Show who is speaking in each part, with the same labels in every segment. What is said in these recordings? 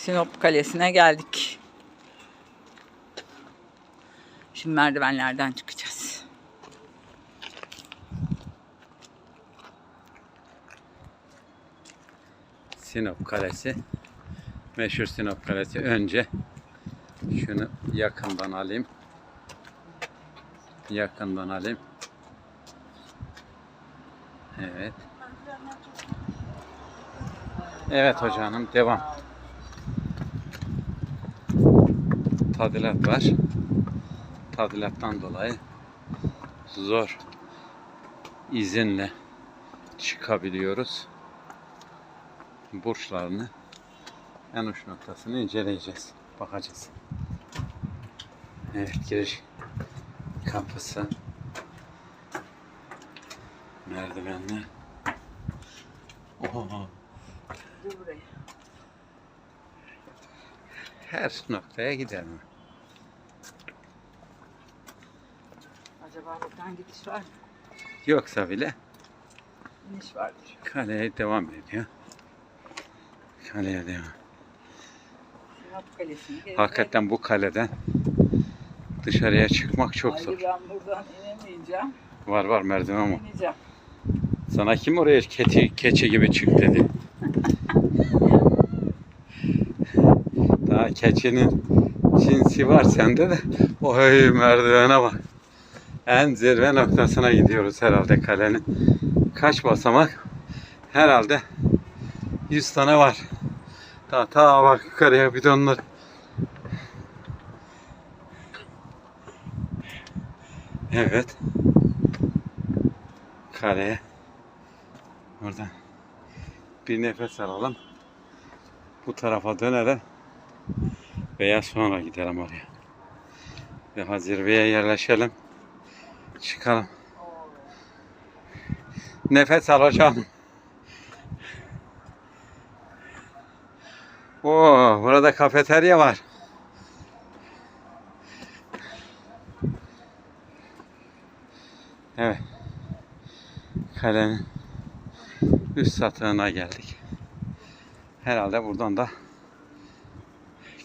Speaker 1: Sinop Kalesi'ne geldik. Şimdi merdivenlerden çıkacağız.
Speaker 2: Sinop Kalesi. Meşhur Sinop Kalesi. Önce şunu yakından alayım. Yakından alayım. Evet. Evet hocanım devam. Tadilat var. Tadilattan dolayı zor izinle çıkabiliyoruz. Burçlarını en uç noktasını inceleyeceğiz. Bakacağız. Evet giriş kapısı merdivenler
Speaker 1: buraya.
Speaker 2: her noktaya gider
Speaker 1: Acaba buradan gidiş var mı?
Speaker 2: Yoksa bile
Speaker 1: İniş vardır.
Speaker 2: kaleye devam ediyor. Kaleye devam.
Speaker 1: Kalesi'ni.
Speaker 2: Hakikaten bu kaleden dışarıya çıkmak çok zor.
Speaker 1: Hayır ben buradan inemeyeceğim.
Speaker 2: Var var merdiven var.
Speaker 1: İneceğim.
Speaker 2: Sana kim oraya keçi, keçi gibi çık dedi. Daha keçinin cinsi var sende de. Oy merdivene bak. En zirve noktasına gidiyoruz herhalde kalenin. Kaç basamak? Herhalde 100 tane var. Ta ta bak yukarıya bidonlar. Evet. Kaleye. Oradan bir nefes alalım. Bu tarafa dönelim. Veya sonra gidelim oraya. Daha zirveye yerleşelim. Çıkalım. Nefes alacağım. Oo, burada kafeterya var. Evet. Kalenin üst satığına geldik. Herhalde buradan da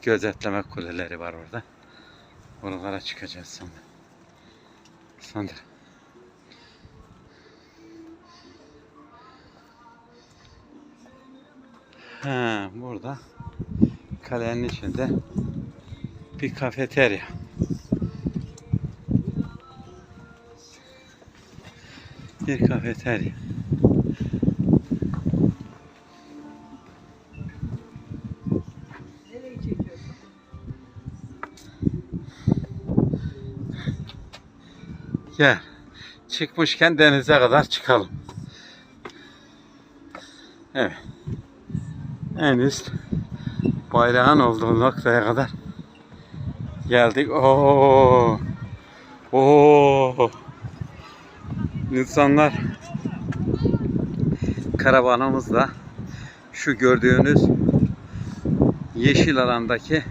Speaker 2: gözetleme kuleleri var orada. Oralara çıkacağız sanırım. Sanırım. Ha, burada kalenin içinde bir kafeterya. Bir kafeterya. Gel. Çıkmışken denize kadar çıkalım. Evet. En üst bayrağın olduğu noktaya kadar geldik. Oo. Oo. İnsanlar karavanımızla şu gördüğünüz yeşil alandaki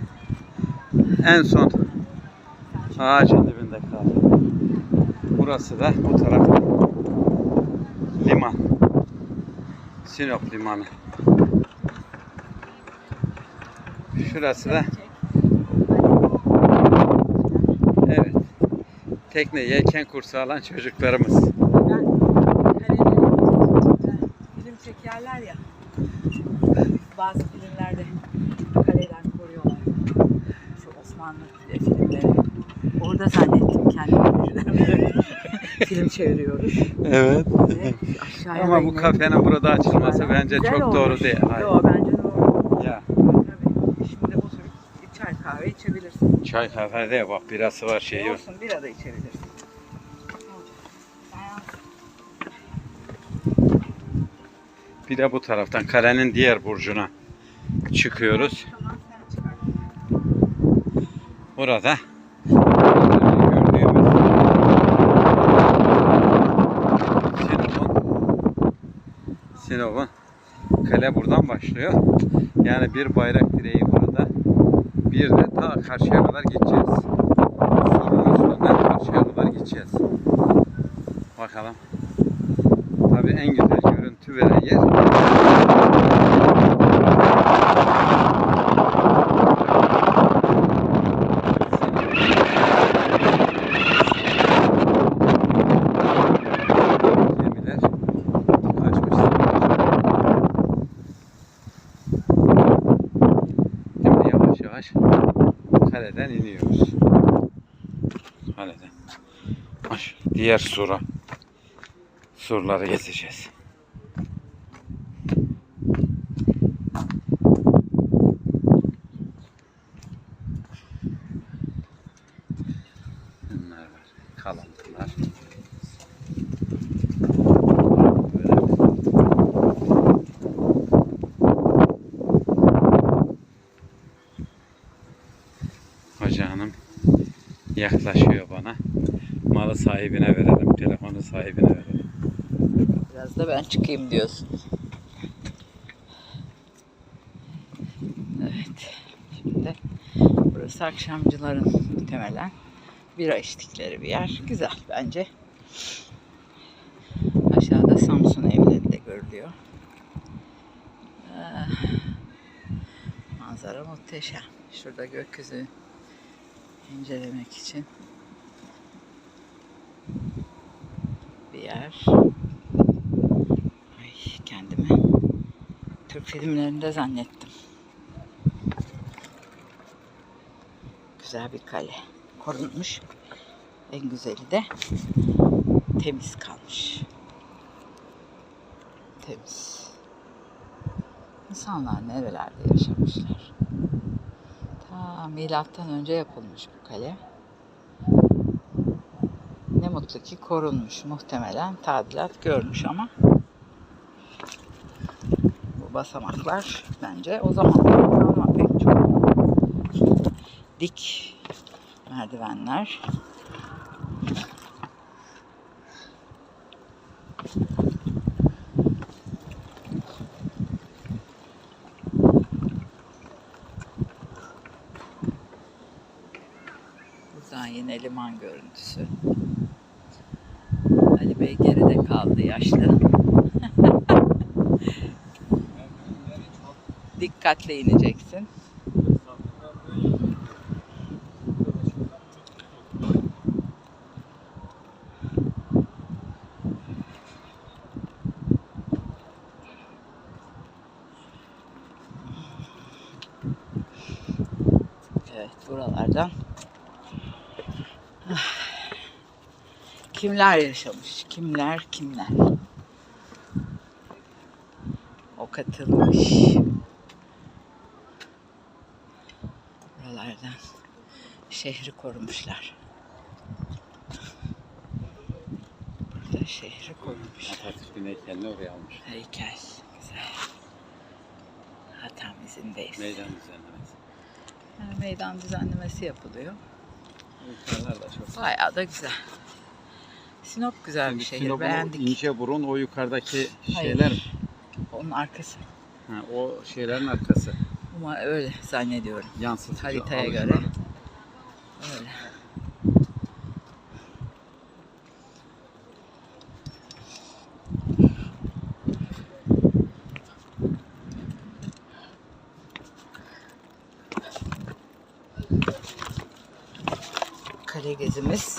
Speaker 2: en son ağacın dibinde kaldı. Burası da bu tarafta liman. Sinop limanı. Şurası da evet. Tekne yelken kursu alan çocuklarımız.
Speaker 1: Film çekerler ya. Bazı filmlerde kaleden koruyorlar. Şu Osmanlı filmleri. Orada kendimi. Film çeviriyoruz.
Speaker 2: Evet.
Speaker 1: Ve aşağıya
Speaker 2: Ama bu kafenin burada açılması bence
Speaker 1: Güzel
Speaker 2: çok
Speaker 1: olmuş.
Speaker 2: doğru değil. Hayır.
Speaker 1: Yo bence doğru.
Speaker 2: Ya
Speaker 1: Tabii. Şimdi oturup bir çay kahve içebilirsin.
Speaker 2: çay kahve değil bak birası var şey yok.
Speaker 1: Olsun bira da içebilirsin.
Speaker 2: Bir de bu taraftan kalenin diğer burcuna çıkıyoruz.
Speaker 1: Tamam sen çıkar.
Speaker 2: Burada gördüğümüz Sinop'un Sinop'un kale buradan başlıyor. Yani bir bayrak direği burada. Bir de ta karşıya kadar gideceğiz. Surun üstünden karşıya kadar gideceğiz. Bakalım. Tabii en güzel görüntü veren yer Kaleden. Baş, diğer sura. Surları gezeceğiz. Bunlar var. Kalıntılar. Yaklaşıyor bana. Malı sahibine verelim, telefonu sahibine verelim.
Speaker 1: Biraz da ben çıkayım diyorsun. Evet. Şimdi burası akşamcıların muhtemelen bira içtikleri bir yer. Güzel bence. Aşağıda Samsun evleri de görülüyor. Ee, manzara muhteşem. Şurada gökyüzü incelemek için bir yer. Ay kendimi Türk filmlerinde zannettim. Güzel bir kale. Korunmuş. En güzeli de temiz kalmış. Temiz. İnsanlar nerelerde yaşamışlar. Ta milattan önce yapılmış bu kale. Ne mutlu ki korunmuş. Muhtemelen tadilat görmüş ama bu basamaklar bence o zaman ama pek çok dik merdivenler. Buradan yine liman görüntüsü. Ali Bey geride kaldı yaşlı. Dikkatle ineceksin. Evet buralardan kimler yaşamış? Kimler kimler? O katılmış. Buralardan şehri korumuşlar. Burada şehri korumuşlar.
Speaker 2: Atatürk'ün heykelini oraya almış.
Speaker 1: Heykel. Güzel. Hatam izindeyiz.
Speaker 2: Meydan düzenlemesi.
Speaker 1: Ha, Meydan düzenlemesi yapılıyor. Bayağı da güzel. Sinop güzel bir şehir.
Speaker 2: Sinop'un o
Speaker 1: Beğendik.
Speaker 2: ince burun o yukarıdaki
Speaker 1: Hayır.
Speaker 2: şeyler.
Speaker 1: Onun arkası.
Speaker 2: Ha, o şeylerin arkası.
Speaker 1: Ama öyle zannediyorum.
Speaker 2: Yansıtıcı.
Speaker 1: Haritaya göre. Öyle. Kale gezimiz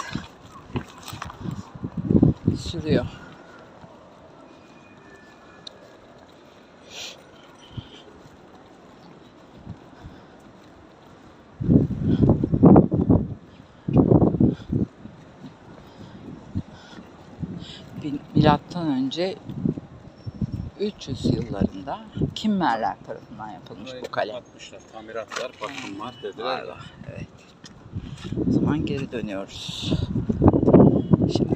Speaker 1: Bin- Milattan önce 300 yıllarında Kimmerler tarafından yapılmış
Speaker 2: Burayı
Speaker 1: bu kale.
Speaker 2: Kapatmışlar. Tamiratlar, bakımlar dediler.
Speaker 1: Vay vay, Evet. O zaman geri dönüyoruz.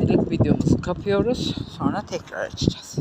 Speaker 1: Şimdilik videomuzu kapıyoruz. Sonra tekrar açacağız.